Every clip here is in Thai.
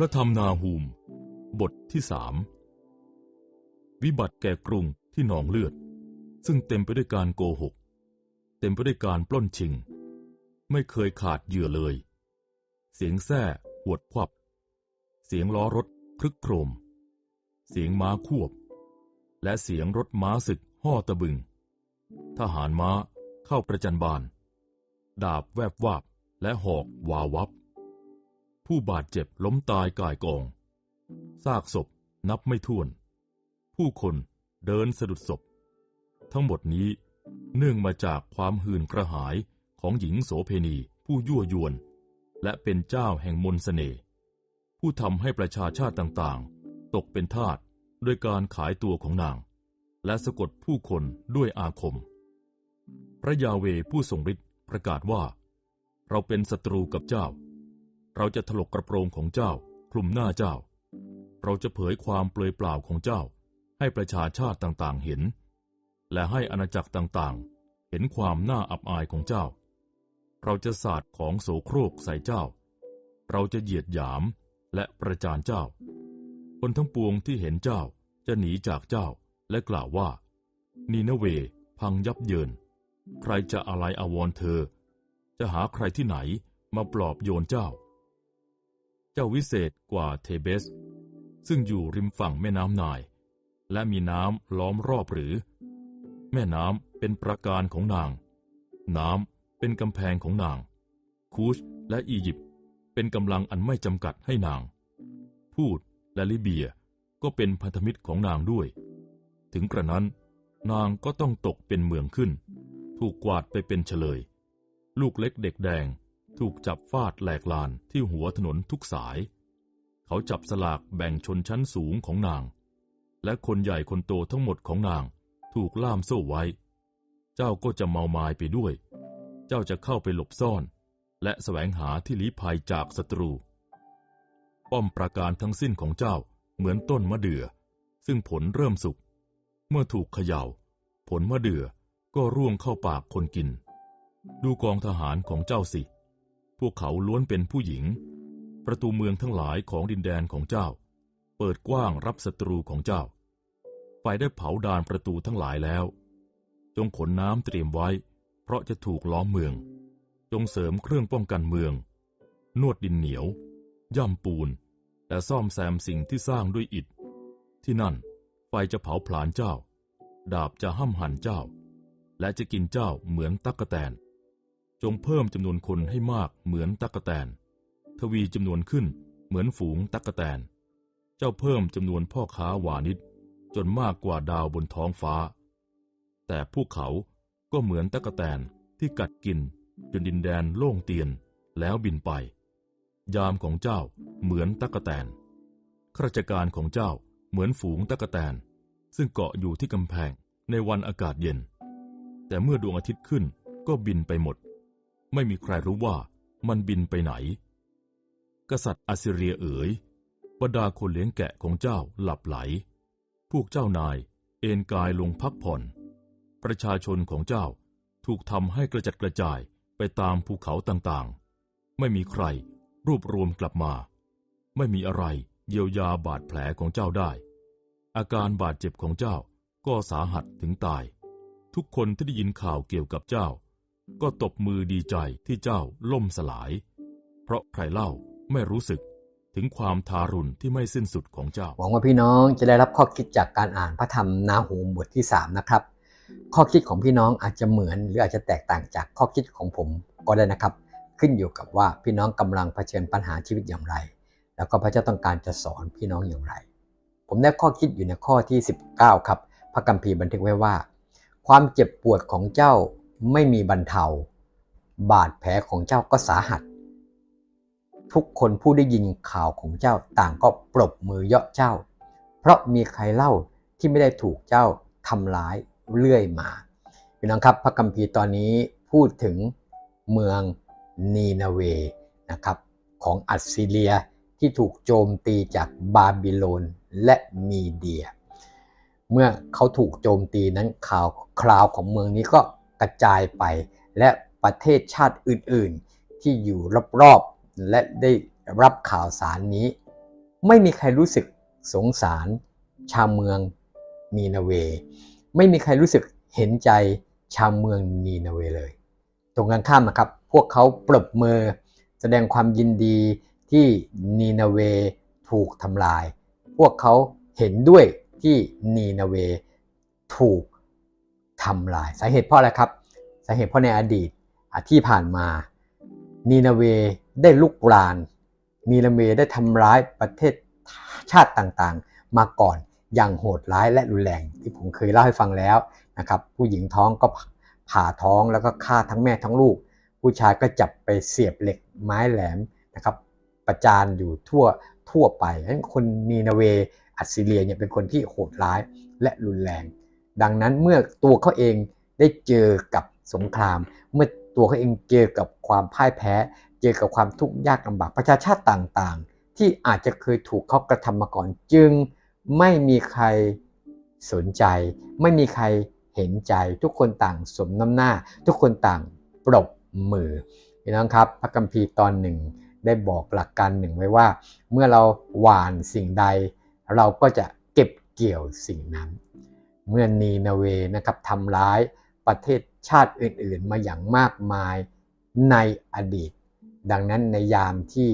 ระธรรมนาหูม บทที่สามวิบัติแก่กรุงที่หนองเลือด ซึ่งเต็มไปด้วยการโกหก เต็มไปด้วยการปล้นชิง ไม่เคยขาดเหยื่อเลย เสียงแส้หวดควับ เสียงล้อรถครึกโครม เสียงม้าควบ และเสียงรถม้าศึกห่อตะบึง ทหารม้าเข้าประจันบาน ดาบแวบวาบและหอกวาวับ ผู้บาดเจ็บล้มตายกายกอง ซากศพนับไม่ถ้วน ผู้คนเดินสะดุดศพ ทั้งหมดนี้เนื่องมาจากความหื่นกระหายของหญิงโสเพณีผู้ยั่วยวน และเป็นเจ้าแห่งมนสเสน่ห์ผู้ทำให้ประชาชาติต่างๆ ตกเป็นทาสด้วยการขายตัวของนาง และสะกดผู้คนด้วยอาคม พระยาเวผู้ทรงฤทธิ์ประกาศว่า เราเป็นศัตรูกับเจ้า เราจะถลกกระโปรงของเจ้า คลุมหน้าเจ้า เราจะเผยความเปลือยเปล่าของเจ้า ให้ประชาชาติต่างๆเห็น และให้อาณาจักรต่างๆ เห็นความน่าอับอายของเจ้า เราจะสาดของโสโครกใส่เจ้า เราจะเหยียดหยามและประจานเจ้า คนทั้งปวงที่เห็นเจ้าจะหนีจากเจ้าและกล่าวว่า นีนเว พังยับเยิน ใครจะอะไรอาวรเธอ จะหาใครที่ไหนมาปลอบโยนเจ้า จ้าวิเศษกว่าเทเบส ซึ่งอยู่ริมฝั่งแม่น้ำนาย และมีน้ำล้อมรอบหรือ แม่น้ำเป็นประการของนาง น้ำเป็นกำแพงของนาง คูชและอียิปต์เป็นกำลังอันไม่จำกัดให้นาง พูดและลิเบียก็เป็นพันธมิตรของนางด้วย ถึงกระนั้น นางก็ต้องตกเป็นเมืองขึ้น ถูกกวาดไปเป็นเฉลย ลูกเล็กเด็กแดง ถูกจับฟาดแหลกลานที่หัวถนนทุกสาย เขาจับสลากแบ่งชนชั้นสูงของนาง และคนใหญ่คนโตทั้งหมดของนางถูกล่ามโซ่ไว้ เจ้าก็จะเมามายไปด้วย เจ้าจะเข้าไปหลบซ่อน และแสวงหาที่ลี้ภัยจากศัตรู ป้อมประการทั้งสิ้นของเจ้าเหมือนต้นมะเดื่อ ซึ่งผลเริ่มสุก เมื่อถูกเขยา่า ผลมะเดื่อก็ร่วงเข้าปากคนกิน ดูกองทหารของเจ้าสิ พวกเขาล้วนเป็นผู้หญิง ประตูเมืองทั้งหลายของดินแดนของเจ้า เปิดกว้างรับศัตรูของเจ้า ไฟได้เผาดานประตูทั้งหลายแล้ว จงขนน้ำเตรียมไว้ เพราะจะถูกล้อมเมือง จงเสริมเครื่องป้องกันเมือง นวดดินเหนียว ย่ำปูน และซ่อมแซมสิ่งที่สร้างด้วยอิฐ ที่นั่น ไฟจะเผาผลาญเจ้า ดาบจะห้ำหั่นเจ้า และจะกินเจ้าเหมือนตั๊กแตน จงเพิ่มจำนวนคนให้มากเหมือนตั๊กแตน ทวีจำนวนขึ้นเหมือนฝูงตั๊กแตน เจ้าเพิ่มจำนวนพ่อค้าวานิชจนมากกว่าดาวบนท้องฟ้า แต่พวกเขาก็เหมือนตั๊กแตนที่กัดกินจนดินแดนโล่งเตียนแล้วบินไป ยามของเจ้าเหมือนตั๊กแตนข้าราชการของเจ้าเหมือนฝูงตั๊กแตน ซึ่งเกาะอยู่ที่กำแพงในวันอากาศเย็น แต่เมื่อดวงอาทิตย์ขึ้นก็บินไปหมด ไม่มีใครรู้ว่ามันบินไปไหน กษัตริย์อัสซีเรียเอ๋ยบรรดาคนเลี้ยงแกะของเจ้าหลับไหล พวกเจ้านายเอนกายลงพักผ่อน ประชาชนของเจ้าถูกทำให้กระจัดกระจายไปตามภูเขาต่างๆ ไม่มีใครรวบรวมกลับมา ไม่มีอะไรเยียวยาบาดแผลของเจ้าได้ อาการบาดเจ็บของเจ้าก็สาหัสถึงตาย ทุกคนที่ได้ยินข่าวเกี่ยวกับเจ้า ก็ตบมือดีใจที่เจ้าล่มสลาย เพราะใครเล่าไม่รู้สึกถึงความทารุณที่ไม่สิ้นสุดของเจ้า หวังว่าพี่น้องจะได้รับข้อคิดจากการอ่านพระธรรมนาหูบทที่ 3 นะครับ ข้อคิดของพี่น้องอาจจะเหมือน หรืออาจจะแตกต่างจากข้อคิดของผมก็ได้นะครับ ขึ้นอยู่กับว่าพี่น้องกำลังเผชิญปัญหาชีวิตอย่างไร แล้วก็พระเจ้าต้องการจะสอนพี่น้องอย่างไร ผมได้ข้อคิดอยู่ในข้อที่ 19 ครับ พระคัมภีร์บันทึกไว้ว่า ความเจ็บปวดของเจ้า ไม่มีบรรเทา บาดแผลของเจ้าก็สาหัส ทุกคนผู้ได้ยินข่าวของเจ้าต่างก็ปรบมือเยาะเจ้า เพราะมีใครเล่าที่ไม่ได้ถูกเจ้าทำร้ายเรื่อยมาพี่น้องครับพระคัมภีร์ตอนนี้พูดถึงเมืองนีนาเวนะครับของอัสซีเรียที่ถูกโจมตีจากบาบิโลนและมีเดีย เมื่อเขาถูกโจมตีนั้นข่าวคราวของเมืองนี้ก็ กระจายไป และประเทศชาติอื่นๆ ที่อยู่รอบๆ และได้รับข่าวสารนี้ ไม่มีใครรู้สึกสงสาร ชาวเมืองนีนาเว ไม่มีใครรู้สึกเห็นใจชาวเมืองนีนาเวเลย ตรงกันข้ามนะครับ พวกเขาปรบมือแสดงความยินดีที่นีนาเวถูกทำลาย พวกเขาเห็นด้วยที่นีนาเวถูก ทำลาย สาเหตุเพราะอะไรครับ สาเหตุเพราะในอดีตที่ผ่านมานีนาเวได้ลุกรานนีนาเวได้ทำร้ายประเทศชาติต่างๆ มาก่อนอย่างโหดร้ายและรุนแรงที่ผมเคยเล่าให้ฟังแล้วนะครับผู้หญิงท้องก็ผ่าท้องแล้วก็ฆ่าทั้งแม่ทั้งลูก ผู้ชายก็จับไปเสียบเหล็กไม้แหลมนะครับประจานอยู่ทั่วทั่วไปนั้นคนนีนาเวอัสซีเรียเนี่ยเป็นคนที่โหดร้ายและรุนแรง ดังนั้นเมื่อตัวเขาเองได้เจอกับสงคราม เมื่อตัวเขาเองเจอกับความพ่ายแพ้ เจอกับความทุกข์ยากลำบากประชาชาติต่างๆ ที่อาจจะเคยถูกเขากระทำมาก่อนจึงไม่มีใครสนใจ ไม่มีใครเห็นใจ ทุกคนต่างสมน้ำหน้า ทุกคนต่างปรบมือพี่น้องครับ พระคัมภีร์ตอนหนึ่งได้บอกหลักการหนึ่งไว้ว่า เมื่อเราหว่านสิ่งใด เราก็จะเก็บเกี่ยวสิ่งนั้น เมื่อนีนาเวนะครับทำร้ายประเทศชาติอื่นๆ มาอย่างมากมายในอดีต ดังนั้นในยามที่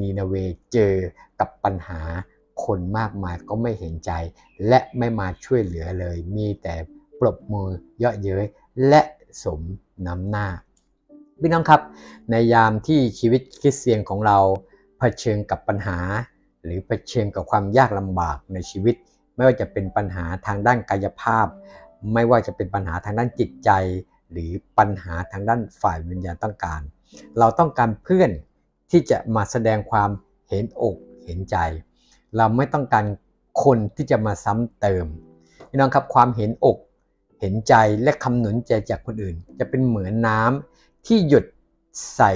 นีนาเวเจอกับปัญหาคนมากมายก็ไม่เห็นใจ และไม่มาช่วยเหลือเลย มีแต่ปรบมือเยาะเย้ยและสมน้ำหน้าพี่น้องครับในยามที่ชีวิตคริสเตียนของเราเผชิญกับปัญหา หรือเผชิญกับความยากลำบากในชีวิต ไม่ว่าจะเป็นปัญหาทางด้านกายภาพ ไม่ว่าจะเป็นปัญหาทางด้านจิตใจ หรือปัญหาทางด้านฝ่ายวิญญาณต้องการ เราต้องการเพื่อนที่จะมาแสดงความเห็นอกเห็นใจ เราไม่ต้องการคนที่จะมาซ้ำเติมพี่น้องครับความเห็นอกเห็นใจและคำหนุนใจจากคนอื่น จะเป็นเหมือนน้ำที่หยดใส่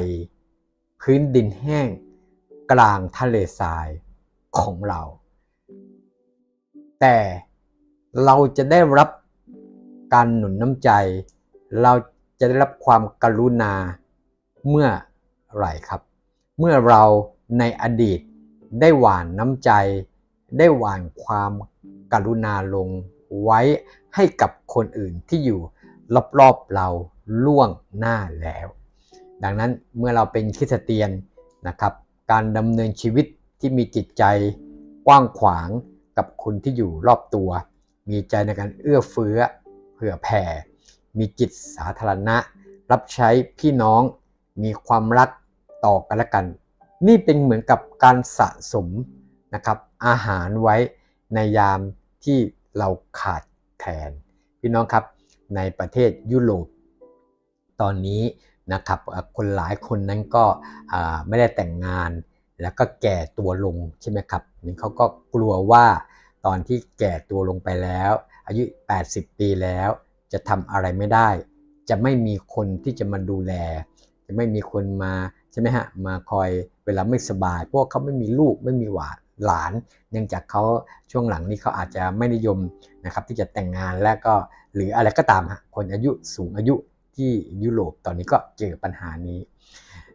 พื้นดินแห้ง กลางทะเลทรายของเรา แต่เราจะได้รับการหนุนน้ำใจ เราจะได้รับความกรุณาเมื่อไหร่ครับ เมื่อเราในอดีตได้หว่านน้ำใจ ได้หว่านความกรุณาลงไว้ให้กับคนอื่นที่อยู่รอบๆเราล่วงหน้าแล้ว ดังนั้นเมื่อเราเป็นคริสเตียนนะครับ การดำเนินชีวิตที่มีจิตใจกว้างขวาง กับคนที่อยู่รอบตัว มีใจในการเอื้อเฟื้อ เผื่อแผ่ มีจิตสาธารณะ รับใช้พี่น้อง มีความรักต่อกันและกัน นี่เป็นเหมือนกับการสะสมนะครับอาหารไว้ในยามที่เราขาดแคลนพี่น้องครับในประเทศยุโรปตอนนี้นะครับคนหลายคนนั้นก็ไม่ได้แต่งงาน แล้วก็แก่ตัวลงใช่ไหมครับนี่เขาก็กลัวว่าตอนที่แก่ตัวลงไปแล้ว อายุ 80 ปีแล้ว จะทำอะไรไม่ได้ จะไม่มีคนที่จะมาดูแล จะไม่มีคนมาใช่ไหมฮะมาคอยเวลาไม่สบาย เพราะเขาไม่มีลูกไม่มีหวานหลาน เนื่องจากเขาช่วงหลังนี้เขาอาจจะไม่นิยมนะครับที่จะแต่งงานแล้วก็หรืออะไรก็ตามฮะคนอายุสูงอายุที่ยุโรปตอนนี้ก็เจอปัญหานี้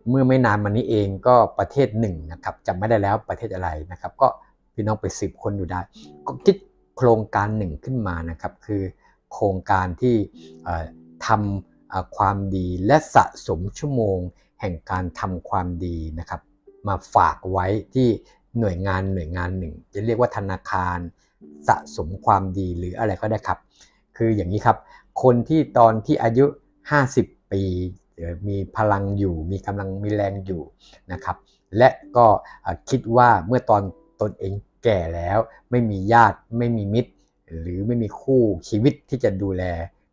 เมื่อไม่นานมานี้เองก็ประเทศหนึ่งนะครับจำไม่ได้แล้วประเทศอะไรนะครับ ก็พี่น้องไปสืบคนอยู่ได้ ก็คิดโครงการหนึ่งขึ้นมานะครับ คือโครงการที่ทำความดีและสะสมชั่วโมง แห่งการทำความดีนะครับ มาฝากไว้ที่หน่วยงานหน่วยงานหนึ่ง จะเรียกว่าธนาคารสะสมความดีหรืออะไรก็ได้ครับ คืออย่างนี้ครับ คนที่ตอนที่อายุ 50 ปี มีพลังอยู่ มีกำลังมีแรงอยู่นะครับ และก็คิดว่าเมื่อตอนตนเองแก่แล้ว ไม่มีญาติไม่มีมิตร หรือไม่มีคู่ชีวิตที่จะดูแล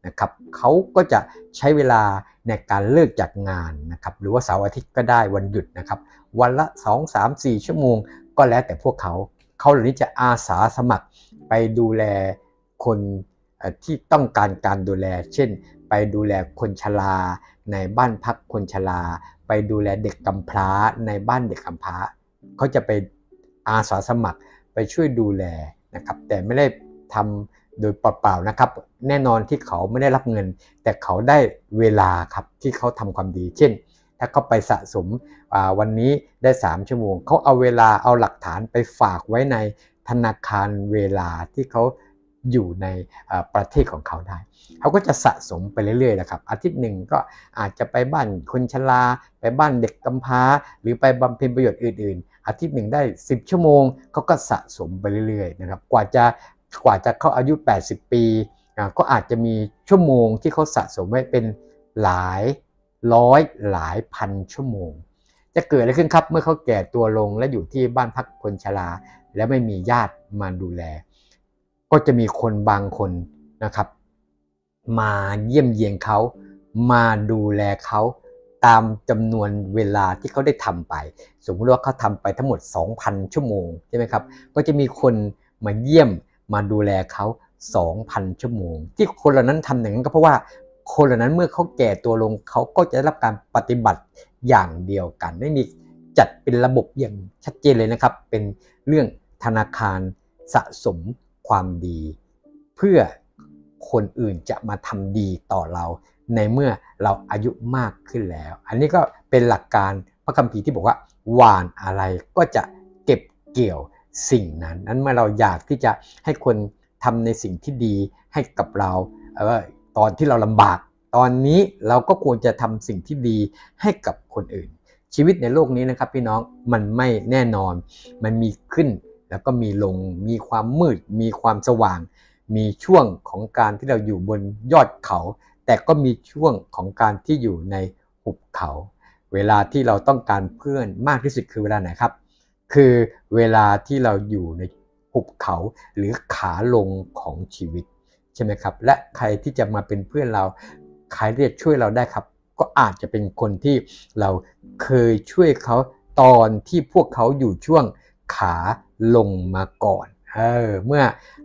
นะครับเขาก็จะใช้เวลาในการเลิกจากงานนะครับหรือว่าเสาร์อาทิตย์ก็ได้วันหยุดนะครับ วันละ 2 3 4 ชั่วโมง ก็แล้วแต่พวกเขาเขาเหล่านี้จะอาสาสมัครไปดูแลคนที่ต้องการการดูแล เช่น ไปดูแลคนชรา ในบ้านพักคนชรา ไปดูแลเด็กกำพร้าในบ้านเด็กกำพร้าเขาจะไปอาสาสมัครไปช่วยดูแลนะครับแต่ไม่ได้ทำโดยเปล่าๆนะครับ แน่นอนที่เขาไม่ได้รับเงิน แต่เขาได้เวลาครับที่เขาทำความดี เช่น ถ้าเขาไปสะสมวันนี้ได้ 3 ชั่วโมงเขาเอาเวลาเอาหลักฐานไปฝากไว้ในธนาคารเวลาที่เขา อยู่ในประเทศของเขาได้ เขาก็จะสะสมไปเรื่อยๆนะครับ อาทิตย์หนึ่งก็อาจจะไปบ้านคนชรา ไปบ้านเด็กกำพร้า หรือไปบำเพ็ญประโยชน์อื่น ๆ อาทิตย์หนึ่งได้ 10 ชั่วโมงเขาก็สะสมไปเรื่อยๆนะครับ กว่าจะกว่าจะเข้าอายุ 80 ปีก็อาจจะมีชั่วโมงที่เขาสะสมไว้เป็นหลายร้อยหลายพันชั่วโมง จะเกิดอะไรขึ้นครับเมื่อเขาแก่ตัวลงและอยู่ที่บ้านพักคนชราและไม่มีญาติมาดูแล ก็จะมีคนบางคนนะครับ มาเยี่ยมเยียนเขามาดูแลเขาตามจำนวนเวลาที่เขาได้ทำไป สมมติว่าเขาทำไปทั้งหมด 2,000 ชั่วโมงใช่ไหมครับก็จะมีคนมาเยี่ยมมาดูแลเขา 2,000 ชั่วโมง ที่คนเหล่านั้นทำอย่างนั้นก็เพราะว่าคนเหล่านั้นเมื่อเขาแก่ตัวลงเขาก็จะได้รับการปฏิบัติอย่างเดียวกันไม่มีจัดเป็นระบบอย่างชัดเจนเลยนะครับ เป็นเรื่องธนาคารสะสม ความดี เพื่อคนอื่นจะมาทำดีต่อเรา ในเมื่อเราอายุมากขึ้นแล้ว อันนี้ก็เป็นหลักการพระคัมภีร์ที่บอกว่าหวานอะไรก็จะเก็บเกี่ยวสิ่งนั้น นั้นเมื่อเราอยากที่จะให้คนทำในสิ่งที่ดีให้กับเราเออตอนที่เราลำบาก ตอนนี้เราก็ควรจะทำสิ่งที่ดีให้กับคนอื่นชีวิตในโลกนี้นะครับพี่น้องมันไม่แน่นอน มันมีขึ้น แล้วก็มีลง มีความมืด มีความสว่าง มีช่วงของการที่เราอยู่บนยอดเขา แต่ก็มีช่วงของการที่อยู่ในหุบเขา เวลาที่เราต้องการเพื่อนมากที่สุดคือเวลาไหนครับ คือเวลาที่เราอยู่ในหุบเขาหรือขาลงของชีวิตใช่ไหมครับ และใครที่จะมาเป็นเพื่อนเรา ใครที่จะช่วยเราได้ครับ ก็อาจจะเป็นคนที่เราเคยช่วยเขาตอนที่พวกเขาอยู่ช่วง ขาลงมาก่อนเออเมื่อ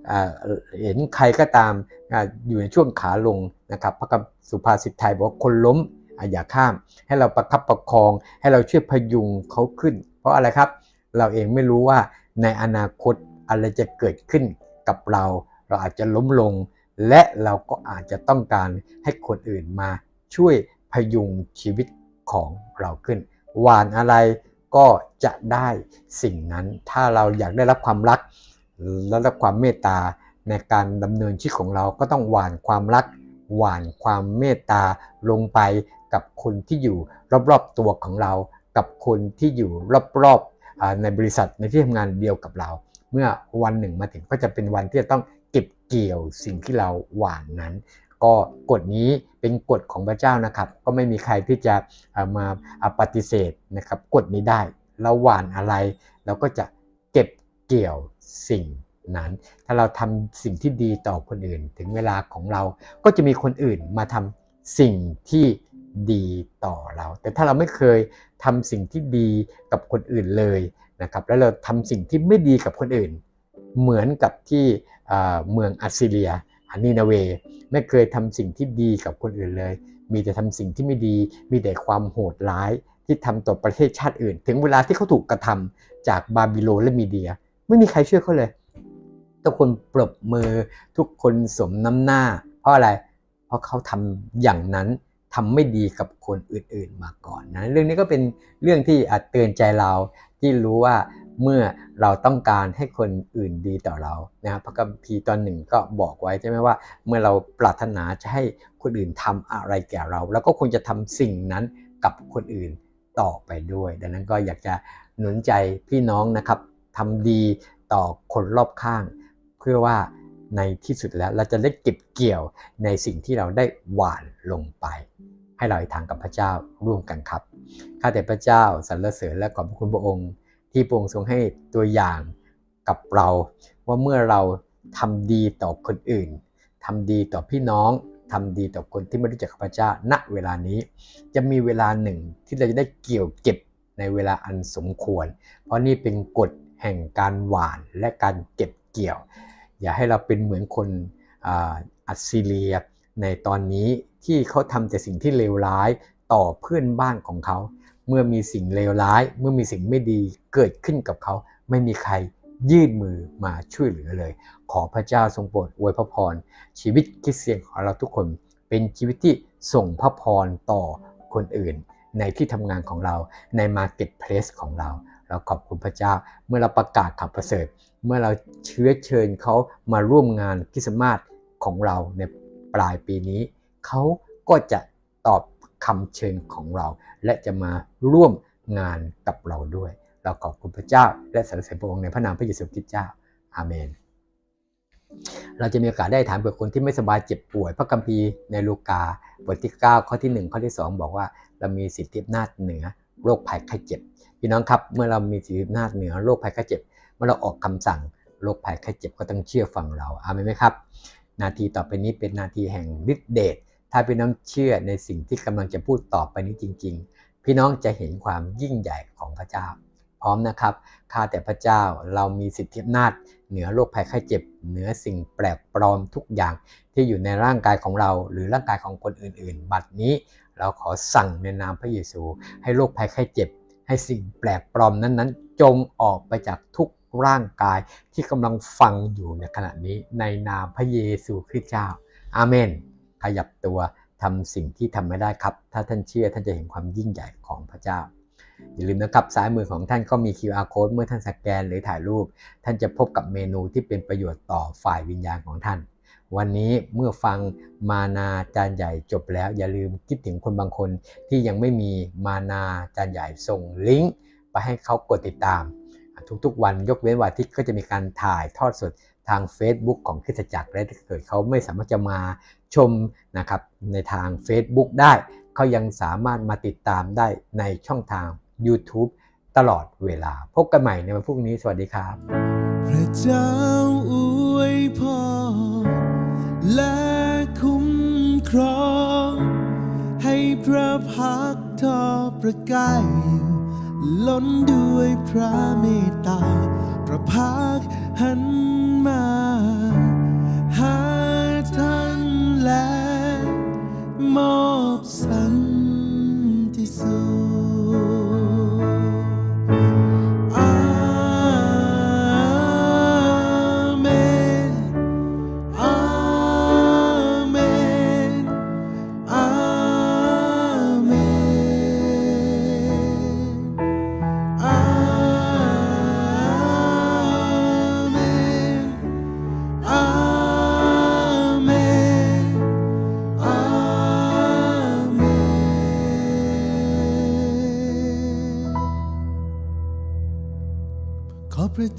เออเห็นใครก็ตามอ่าอยู่ในช่วงขาลงนะครับพระสุภาษิตไทยบอกว่าคนล้มออย่าข้าม ให้เราประคับประคอง ให้เราช่วยพยุงเขาขึ้น เพราะอะไรครับ เราเองไม่รู้ว่าในอนาคตอะไรจะเกิดขึ้นกับเรา เราอาจจะล้มลง และเราก็อาจจะต้องการให้คนอื่นมาช่วยพยุงชีวิตของเราขึ้น หวานอะไร ก็จะได้สิ่งนั้น ถ้าเราอยากได้รับความรักและรับความเมตตาในการดำเนินชีวิตของเราก็ต้องหวานความรัก หวานความเมตตาลงไปกับคนที่อยู่รอบๆตัวของเรา กับคนที่อยู่รอบๆในบริษัทในที่ทำงานเดียวกับเรา เมื่อวันหนึ่งมาถึงก็จะเป็นวันที่จะต้องเก็บเกี่ยวสิ่งที่เราหวานนั้น ก็กฎนี้เป็นกฎของพระเจ้านะครับ ก็ไม่มีใครที่จะามาาปฏิเสธนะครับกฎนี้ได้เราหวานอะไร เราก็จะเก็บเกี่ยวสิ่งนั้น ถ้าเราทำสิ่งที่ดีต่อคนอื่น ถึงเวลาของเราก็จะมีคนอื่นมาทำสิ่งที่ดีต่อเรา แต่ถ้าเราไม่เคยทำสิ่งที่ดีกับคนอื่นเลยนะครับ แล้วเราทำสิ่งที่ไม่ดีกับคนอื่น เหมือนกับที่เมืองอัสซีเรีย อานีนาเวไม่เคยทำสิ่งที่ดีกับคนอื่นเลย มีแต่ทำสิ่งที่ไม่ดี มีแต่ความโหดร้ายที่ทำต่อประเทศชาติอื่น ถึงเวลาที่เขาถูกกระทำจากบาบิโลและมีเดีย ไม่มีใครช่วยเขาเลย ทุกคนปรบมือทุกคนสมน้ำหน้า เพราะอะไร เพราะเขาทำอย่างนั้นทำไม่ดีกับคนอื่นๆมาก่อนนะ เรื่องนี้ก็เป็นเรื่องที่อาจเตือนใจเราที่รู้ว่า เมื่อเราต้องการให้คนอื่นดีต่อเรานะครับพระคัมภีร์ตอนหนึ่งก็บอกไว้ใช่ไหมว่า เมื่อเราปรารถนาจะให้คนอื่นทำอะไรแก่เรา แล้วก็ควรจะทำสิ่งนั้นกับคนอื่นต่อไปด้วย ดังนั้นก็อยากจะหนุนใจพี่น้องนะครับทำดีต่อคนรอบข้าง เพื่อว่าในที่สุดแล้วเราจะได้เก็บเกี่ยวในสิ่งที่เราได้หว่านลงไป ให้เราอธิษฐานกับพระเจ้าร่วมกันครับข้าแต่พระเจ้าสรรเสริญและขอบพระคุณพระองค์ ที่พระองค์ทรงให้ตัวอย่างกับเรา ว่าเมื่อเราทำดีต่อคนอื่นทำดีต่อพี่น้องทำดีต่อคนที่ไม่รู้จักพระเจ้าณเวลานี้ จะมีเวลาหนึ่งที่เราจะได้เกี่ยวเก็บในเวลาอันสมควร เพราะนี่เป็นกฎแห่งการหวานและการเก็บเกี่ยว อย่าให้เราเป็นเหมือนคนออัสซีเรียในตอนนี้ที่เขาทำแต่สิ่งที่เลวร้ายต่อเพื่อนบ้านของเขา เมื่อมีสิ่งเลวร้าย เมื่อมีสิ่งไม่ดีเกิดขึ้นกับเขา ไม่มีใครยื่นมือมาช่วยเหลือเลย ขอพระเจ้าทรงโปรดอวยพระพร ชีวิตคริสเตียนของเราทุกคน เป็นชีวิตที่ส่งพระพรต่อคนอื่น ในที่ทำงานของเราใน Marketplace ของเรา เราขอบคุณพระเจ้าเมื่อเราประกาศข่าวประเสริฐ เมื่อเราเชื้อเชิญเขามาร่วมงานคริสต์มาสของเราในปลายปีนี้ เขาก็จะตอบ คำเชิญของเรา และจะมาร่วมงานกับเราด้วย เราขอบคุณพระเจ้า และสรรเสริญพระองค์ในพระนามพระเยซูคริสต์เจ้า อาเมน เราจะมีโอกาสได้ถามเผื่อคนที่ไม่สบายเจ็บป่วย พระคัมภีร์ในลูกาบทที่ 9 ข้อที่ 1 ข้อที่ 2 บอกว่า เรามีสิทธิอำนาจเหนือโรคภัยไข้เจ็บ พี่น้องครับ เมื่อเรามีสิทธิอำนาจเหนือโรคภัยไข้เจ็บ เมื่อเราออกคำสั่งโรคภัยไข้เจ็บก็ต้องเชื่อฟังเราอาเมนไหมครับ นาทีต่อไปนี้เป็นนาทีแห่งฤทธิเดช ถ้าพี่น้องเชื่อในสิ่งที่กำลังจะพูดต่อไปนี้จริง ๆ พี่น้องจะเห็นความยิ่งใหญ่ของพระเจ้า พร้อมนะครับข้าแต่พระเจ้าเรามีสิทธิอำนาจ เหนือโรคภัยไข้เจ็บ เหนือสิ่งแปลกปลอมทุกอย่าง ที่อยู่ในร่างกายของเรา หรือร่างกายของคนอื่น ๆ บัดนี้เราขอสั่งในนามพระเยซู ให้โรคภัยไข้เจ็บ ให้สิ่งแปลกปลอมนั้นๆ จงออกไปจากทุกร่างกายที่กำลังฟังอยู่ในขณะนี้ในนามพระเยซูคริสต์เจ้า อาเมน ขยับตัวทำสิ่งที่ทำไม่ได้ครับ ถ้าท่านเชื่อท่านจะเห็นความยิ่งใหญ่ของพระเจ้า อย่าลืมนะครับซ้ายมือของท่านก็มี QR code เมื่อท่านสแกนหรือถ่ายรูป ท่านจะพบกับเมนูที่เป็นประโยชน์ต่อฝ่ายวิญญาณของท่าน วันนี้เมื่อฟังมานาจานใหญ่จบแล้ว อย่าลืมคิดถึงคนบางคนที่ยังไม่มีมานาจานใหญ่ส่งลิงก์ไปให้เขากดติดตาม ทุกๆ วันยกเว้นวันอาทิตย์ก็จะมีการถ่ายทอดสด ทาง Facebook ของคริสตจักรและถ้าเกิดเขาไม่สามารถจะมาชมนะครับในทาง Facebook ได้เขายังสามารถมาติดตามได้ในช่องทาง YouTube ตลอดเวลา พบกันใหม่ในวันพรุ่งนี้ สวัสดีครับ พระเจ้าอวยพรและคุ้มครอง ให้พระพักทอประกายล้นด้วยพระเมตตา ระพักหันมา หาท่านและมอบสัน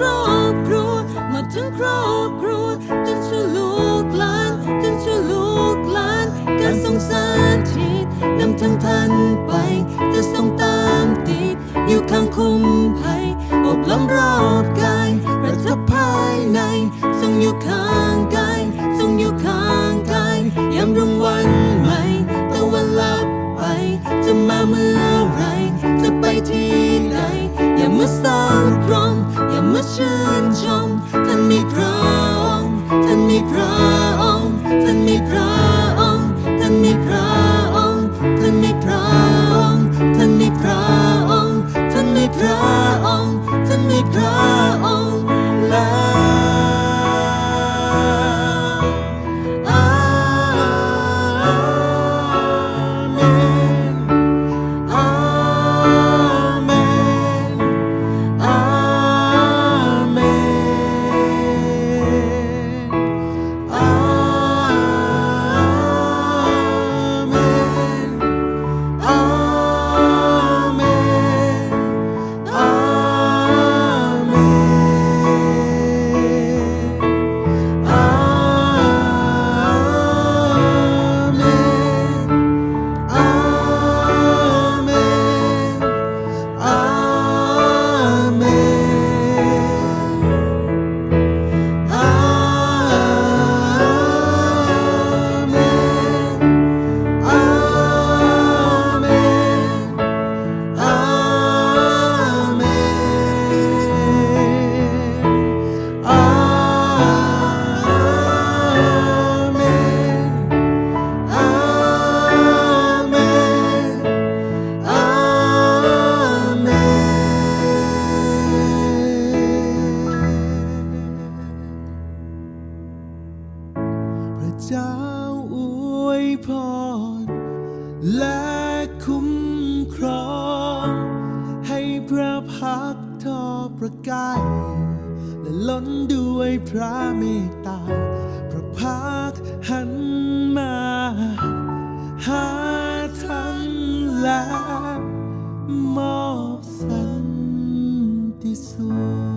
ครอบครัว มาถึงครอบครัวจนช่วลูกหลานจนช่วลูกหลาน การส่งสารทิศนำทางท่านไป จะส่งตามติด อยู่ข้างคุ้มภัยอบล้อมรอบกายประทับภายในทรงอยู่ข้าง ร และคุ้มครอง ให้พระพักทอประกาย และล้นด้วยพระเมตตา พระพักหันมา หาท่านและมอบสันติสุข